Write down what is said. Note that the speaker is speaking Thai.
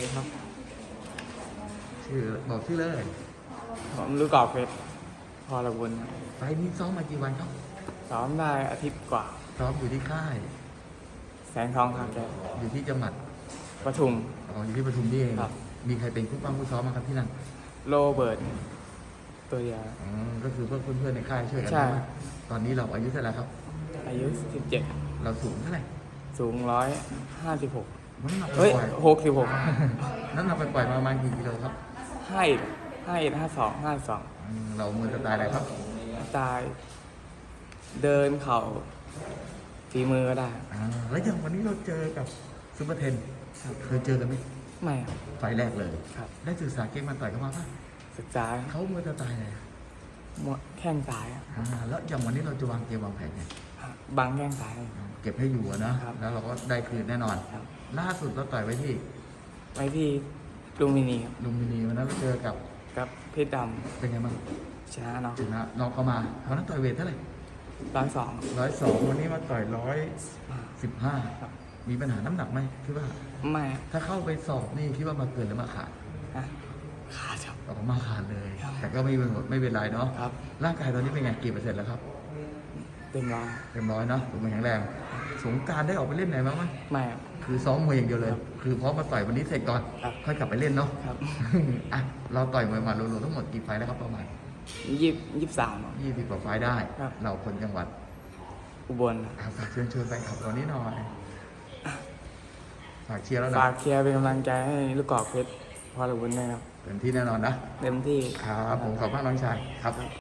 เลยครับ ชื่อบอกชื่อเลย ผมลูกกอกเพชรพอละบุญครับไฟล์นี้ซ้อมมากี่วันครับ ซ้อมได้อาทิตย์กว่า ซ้อมอยู่ที่ค่าย แสงทองครับแกอยู่ที่จังหวัดปทุม อ๋ออยู่ที่ปทุมนี่เองครับ มีใครเป็นคู่ปั้มคู่ซ้อมมาครับที่นั่น โรเบิร์ต ตัวเดียวอ๋อ ก็คือพวกเพื่อนๆในค่ายช่วยกันใช่ นะตอนนี้เราอายุเท่าไหร่ครับ อายุ 17 เราสูงเท่าไหร่ สูง 156 น้ำหนักไปเฮ้ยปล่อย66น้ำหนักไปปล่อยมาประมาณกี่กิโลครับให้ให้52 52อืมเรามือสไตล์อะไรครับตาย เดินเข่าฝีมือก็ได้ อ่าแล้วอย่างวันนี้เราเจอกับซูเปอร์เทนเคยเจอกันไหมไม่ครับ ไฟล์แรกเลย ครับ ได้ศึกษาเกมมันต่อยเข้ามาป่ะศึกษาเขามือสไตล์อะไรมวยแข้งซ้ายครับอ่าแล้วอย่างวันนี้เราจะวางเกมวางแผนไง บังแข้งซ้ายเก็บให้อยู่อะนะครับ แล้วเราก็ได้คืนแน่นอน ครับล่าสุดเราต่อยไว้ที่ไว้ที่ลุมพินีครับลุมพินีวันนั้นเราเจอกับกับเพชรดเป็นไงบ้างำชนะเนาะชนะน้องเข้ามาวันนั้นต่อยเวทเท่าไหร่ร้อยสองร้อยสองวันนี้มาต่อยร้อยสิบห้าครับมีปัญหาน้ำหนักไหมคิดว่า ไม่ถ้าเข้าไปสอบนี่คิดว่ามาเกินหรือมาขาดฮะขาดครับ ออกมาขาดเลย ครับ แต่ก็ไม่เป็นไม่เป็นไรเนาะครับ ร่างกายตอนนี้เป็นไงกี่เปอร์เซ็นต์แล้วครับ เต็มร้อยเต็มร้อยเนาะผมแข็งแรง สงกรารได้ออกไปเล่นไหนบ้างไหมไม่ครับ คือซ้อมมวยอย่างเดียวเลย คือพร้อมมาต่อยวันนี้เสร็จก่อน ครับค่อยกลับไปเล่นเนาะครับ อะเราต่อยมวยมารวมๆทั้งหมดกี่ไฟล์แล้วครับประมาณยี่ยี่สิบสาม ยี่สิบกว่าไฟล์ได้ ครับ เราคนจังหวัดอุบลครับอะฝากเชิญชวนแฟนคลับตอนนี้หน่อยฝากเชียร์แล้วนะฝากเคลียร์เป็นกำลังใจให้ลูกกอกเพชรพอละบุญนะครับ เต็มที่แน่นอนนะเต็มที่ ครับผมขอบคุณมากน้องชายครับ